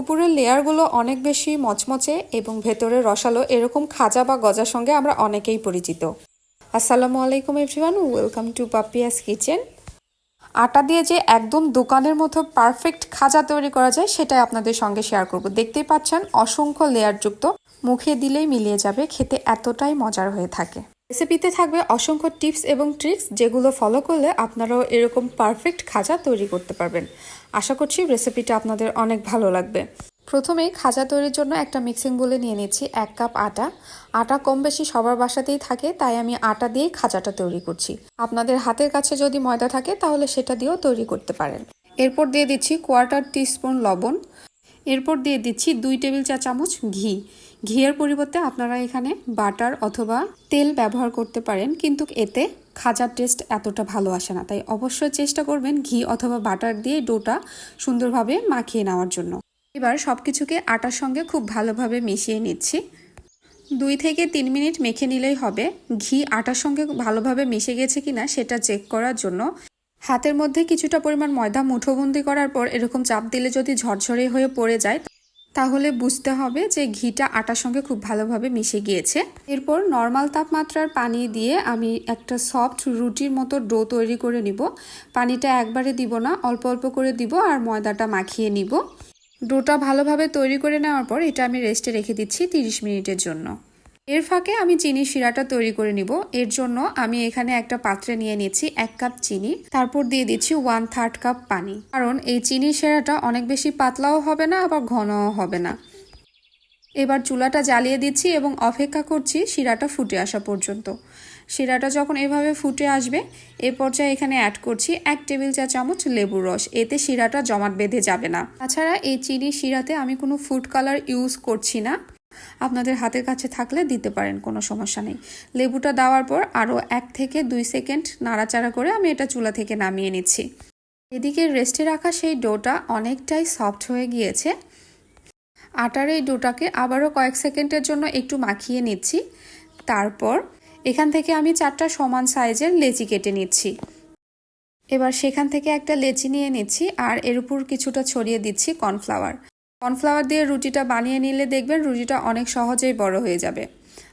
উপরের লেয়ারগুলো অনেক বেশি মচমচে এবং ভেতরে রসালো এরকম খাজা বা গজার সঙ্গে আমরা অনেকেই পরিচিত। আসসালামু আলাইকুম everyone, welcome to Papia's kitchen. আটা দিয়ে যে একদম দোকানের মতো পারফেক্ট খাজা তৈরি করা যায়, সেটাই আপনাদের সঙ্গে শেয়ার করব। দেখতেই পাচ্ছেন, অসংখ্য লেয়ারযুক্ত, মুখে দিলেই মিলিয়ে যাবে, খেতে এতটাই মজার হয়ে থাকে। রেসিপিতে থাকবে অসংখ্য টিপস এবং ট্রিক্স যেগুলো ফলো করলে আপনারাও এরকম পারফেক্ট খাজা তৈরি করতে পারবেন। আশা করছি রেসিপিটা আপনাদের অনেক ভালো লাগবে। প্রথমেই খাজা তৈরির জন্য একটা মিক্সিং বলে নিয়ে নিচ্ছি এক কাপ আটা। আটা কম বেশি সবার বাসাতেই থাকে, তাই আমি আটা দিয়েই খাজাটা তৈরি করছি। আপনাদের হাতের কাছে যদি ময়দা থাকে, তাহলে সেটা দিয়েও তৈরি করতে পারেন। এরপর দিয়ে দিচ্ছি কোয়ার্টার টিস্পুন লবণ। এরপর দিয়ে দিচ্ছি দুই টেবিল চা চামচ ঘি। ঘিয়ের পরিবর্তে আপনারা এখানে বাটার অথবা তেল ব্যবহার করতে পারেন, কিন্তু এতে খাজার টেস্ট এতটা ভালো আসে না। তাই অবশ্যই চেষ্টা করবেন ঘি অথবা বাটার দিয়ে ডোটা সুন্দরভাবে মাখিয়ে নেওয়ার জন্য। এবার সব কিছুকে আটার সঙ্গে খুব ভালোভাবে মিশিয়ে নিচ্ছি। দুই থেকে তিন মিনিট মেখে নিলেই হবে। ঘি আটার সঙ্গে ভালোভাবে মিশে গেছে কিনা সেটা চেক করার জন্য। হাতের মধ্যে কিছুটা পরিমাণ ময়দা মুঠোবন্দি করার পর এরকম চাপ দিলে যদি ঝরঝরে হয়ে পড়ে যায় তাহলে বুঝতে হবে যে ঘিটা আটার সঙ্গে খুব ভালোভাবে মিশে গিয়েছে। এরপর নর্মাল তাপমাত্রার পানি দিয়ে আমি একটা সফট রুটির মতো ডো তৈরি করে নিব। পানিটা একবারে দিব না, অল্প অল্প করে দিব আর ময়দাটা মাখিয়ে নিব। ডোটা ভালোভাবে তৈরি করে নেওয়ার পর এটা আমি রেস্টে রেখে দিচ্ছি তিরিশ মিনিটের জন্য। এর ফাঁকে আমি চিনি শিরাটা তৈরি করে নিব। এর জন্য আমি এখানে একটা পাত্রে নিয়ে নিচ্ছি এক কাপ চিনি। তারপর দিয়ে দিচ্ছি ওয়ান থার্ড কাপ পানি। কারণ এই চিনি শিরাটা অনেক বেশি পাতলাও হবে না, আবার ঘনও হবে না। এবার চুলাটা জ্বালিয়ে দিচ্ছি এবং অপেক্ষা করছি শিরাটা ফুটে আসা পর্যন্ত। শিরাটা যখন এভাবে ফুটে আসবে, এ পর্যায়ে এখানে অ্যাড করছি এক টেবিল চা চামচ লেবুর রস। এতে শিরাটা জমাট বেঁধে যাবে না। তাছাড়া এই চিনি শিরাতে আমি কোনো ফুড কালার ইউজ করছি না। আপনাদের হাতের কাছে থাকলে দিতে পারেন, কোনো সমস্যা নেই। লেবুটা দেওয়ার পর আরও এক থেকে দুই সেকেন্ড নাড়াচাড়া করে আমি এটা চুলা থেকে নামিয়ে নিচ্ছি। এদিকে রেস্টে রাখা সেই ডোটা অনেকটাই সফট হয়ে গিয়েছে। আটার এই ডোটাকে আবারও কয়েক সেকেন্ডের জন্য একটু মাখিয়ে নিচ্ছি। তারপর এখান থেকে আমি চারটা সমান সাইজের লেচি কেটে নিচ্ছি। এবার সেখান থেকে একটা লেচি নিয়ে নিচ্ছি আর এর উপর কিছুটা ছড়িয়ে দিচ্ছি কর্নফ্লাওয়ার। কর্নফ্লাওয়ার দিয়ে রুটিটা বানিয়ে নিলে দেখবেন রুটিটা অনেক সহজেই বড় হয়ে যাবে।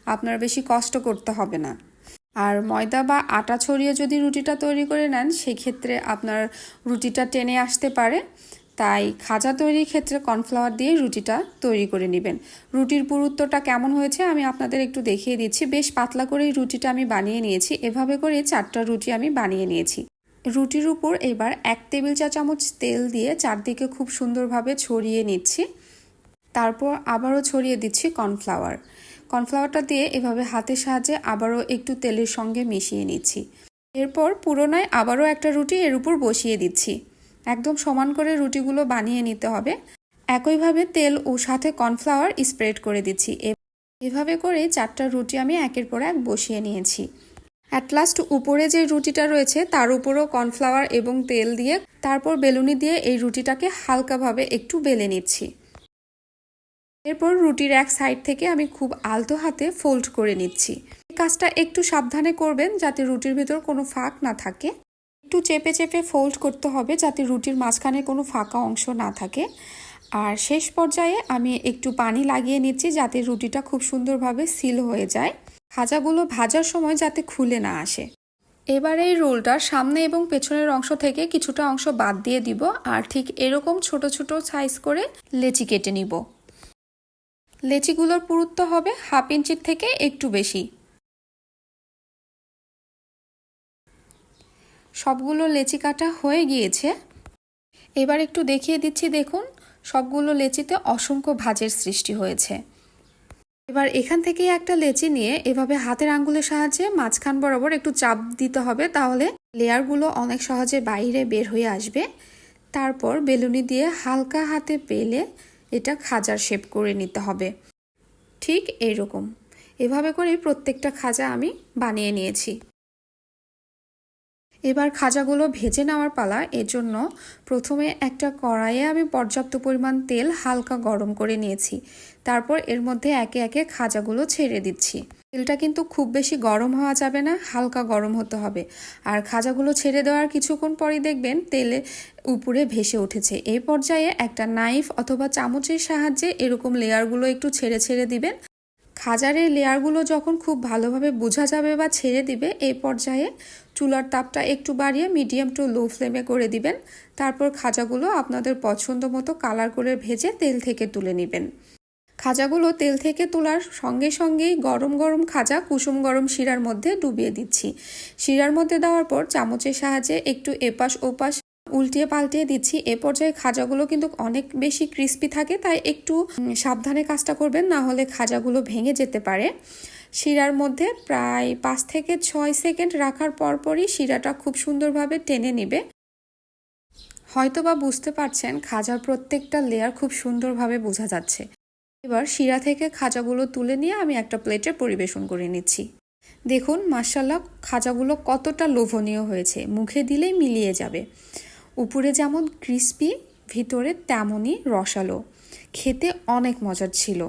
আপনার বেশি কষ্ট করতে হবে না। আর ময়দা বা আটা ছড়িয়ে যদি রুটিটা তৈরি করে নেন, সেক্ষেত্রে আপনার রুটিটা টেনে আসতে পারে। তাই খাজা তৈরির ক্ষেত্রে কর্নফ্লাওয়ার দিয়ে রুটিটা তৈরি করে নেবেন। রুটির পুরুত্বটা কেমন হয়েছে আমি আপনাদের একটু দেখিয়ে দিচ্ছি। বেশ পাতলা করেই রুটিটা আমি বানিয়ে নিয়েছি। এভাবে করে চারটা রুটি আমি বানিয়ে নিয়েছি। রুটির উপর এবার এক টেবিল চা চামচ তেল দিয়ে চারদিকে খুব সুন্দরভাবে ছড়িয়ে নিচ্ছি। তারপর আবারও ছড়িয়ে দিচ্ছি কর্নফ্লাওয়ার। কর্নফ্লাওয়ারটা দিয়ে এভাবে হাতের সাহায্যে আবারও একটু তেলের সঙ্গে মিশিয়ে নিচ্ছি। এরপর পুরোনায় আবারও একটা রুটি এর উপর বসিয়ে দিচ্ছি। একদম সমান করে রুটিগুলো বানিয়ে নিতে হবে। একইভাবে তেল ও সাথে কর্নফ্লাওয়ার স্প্রেড করে দিচ্ছি। এভাবে করে চারটা রুটি আমি একের পর এক বসিয়ে নিয়েছি। অ্যাট লাস্ট উপরে যে রুটিটা রয়েছে, তার উপরও কর্নফ্লাওয়ার এবং তেল দিয়ে তারপর বেলুনি দিয়ে এই রুটিটাকে হালকাভাবে একটু বেলে নিচ্ছি। এরপর রুটির এক সাইড থেকে আমি খুব আলতো হাতে ফোল্ড করে নিচ্ছি। এই কাজটা একটু সাবধানে করবেন যাতে রুটির ভিতর কোনো ফাঁক না থাকে। একটু চেপে চেপে ফোল্ড করতে হবে যাতে রুটির মাঝখানে কোনো ফাঁকা অংশ না থাকে। আর শেষ পর্যায়ে আমি একটু পানি লাগিয়ে নিচ্ছি যাতে রুটিটা খুব সুন্দরভাবে সিল হয়ে যায়। খাজাগুলো ভাজার সময় যাতে খুলে না আসে। এবার এই রোলটা সামনে এবং পেছনের অংশ থেকে কিছুটা অংশ বাদ দিয়ে দিব আর ঠিক এরকম ছোট ছোট সাইজ করে লেচি কেটে নিব। লেচিগুলোর পুরুত্ব হবে হাফ ইঞ্চির থেকে একটু বেশি। সবগুলো লেচি কাটা হয়ে গিয়েছে। এবার একটু দেখিয়ে দিচ্ছি দেখুন। সবগুলো লেচিতে অসংখ্য ভাজের সৃষ্টি হয়েছে। এবার এখান থেকে একটা লেচি নিয়ে এভাবে হাতের আঙ্গুলের সাহায্যে মাঝখান বরাবর একটু চাপ দিতে হবে, তাহলে লেয়ারগুলো অনেক সহজে বাইরে বের হয়ে আসবে। তারপর বেলুনি দিয়ে হালকা হাতে পেলে এটা খাজার শেপ করে নিতে হবে। ঠিক এইরকম এভাবে করে প্রত্যেকটা খাজা আমি বানিয়ে নিয়েছি। এবার খাজাগুলো ভেজে নেওয়ার পালা। এজন্য প্রথমে একটা কড়াইয়ে আমি পর্যাপ্ত পরিমাণ তেল হালকা গরম করে নিয়েছি। তারপর এর মধ্যে একে একে খাজাগুলো ছেড়ে দিচ্ছি। তেলটা কিন্তু খুব বেশি গরম হওয়া যাবে না, হালকা গরম হতে হবে। আর খাজাগুলো ছেড়ে দেওয়ার কিছুক্ষণ পরই দেখবেন তেলে উপরে ভেসে উঠেছে। এই পর্যায়ে একটা নাইফ অথবা চামচের সাহায্যে এরকম লেয়ারগুলো একটু ছেড়ে ছেড়ে দিবেন। খাজারের লেয়ারগুলো যখন খুব ভালোভাবে বোঝা যাবে বা ছেড়ে দিবে এই পর্যায়ে চুলার তাপটা একটু বাড়িয়ে মিডিয়াম টু লো ফ্লেমে করে দিবেন। তারপর খাজাগুলো আপনাদের পছন্দ মতো কালার করে ভেজে তেল থেকে তুলে নেবেন। খাজাগুলো তেল থেকে তোলার সঙ্গে সঙ্গেই গরম গরম খাজা, কুসুম গরম শিরার মধ্যে ডুবিয়ে দিচ্ছি। শিরার মধ্যে দেওয়ার পর চামচের সাহায্যে একটু এপাশ ওপাশ উল্টিয়ে পাল্টিয়ে দিচ্ছি। এ পর্যায়ে খাজাগুলো কিন্তু অনেক বেশি ক্রিস্পি থাকে, তাই একটু সাবধানে কাজটা করবেন, না হলে খাজাগুলো ভেঙে যেতে পারে। শিরার মধ্যে প্রায় পাঁচ থেকে ছয় সেকেন্ড রাখার পরপরই শিরাটা খুব সুন্দরভাবে টেনে নিবে। হয়তোবা বুঝতে পারছেন, খাজার প্রত্যেকটা লেয়ার খুব সুন্দরভাবে বোঝা যাচ্ছে। এবার শিরা থেকে খাজাগুলো তুলে নিয়ে আমি একটা প্লেটে পরিবেশন করে নিচ্ছি। দেখুন মার্শাল্লাহ খাজাগুলো কতটা লোভনীয় হয়েছে। মুখে দিলেই মিলিয়ে যাবে। উপরে যেমন ক্রিস্পি ভিতরে তেমনই রসালো। খেতে অনেক মজার ছিল।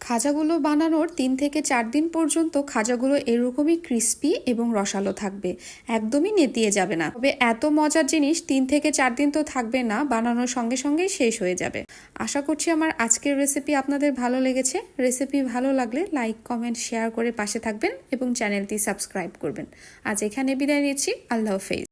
খাজাগুলো বানানোর তিন থেকে চার দিন পর্যন্ত খাজাগুলো এরকমই ক্রিস্পি এবং রসালো থাকবে। একদমই নেতিয়ে যাবে না। তবে এত মজার জিনিস তিন থেকে চার দিন তো থাকবে না, বানানোর সঙ্গে সঙ্গেই শেষ হয়ে যাবে। আশা করছি আমার আজকের রেসিপি আপনাদের ভালো লেগেছে। রেসিপি ভালো লাগলে লাইক কমেন্ট শেয়ার করে পাশে থাকবেন এবং চ্যানেলটি সাবস্ক্রাইব করবেন। আজ এখানে বিদায় নিচ্ছি। আল্লাহ হাফেজ।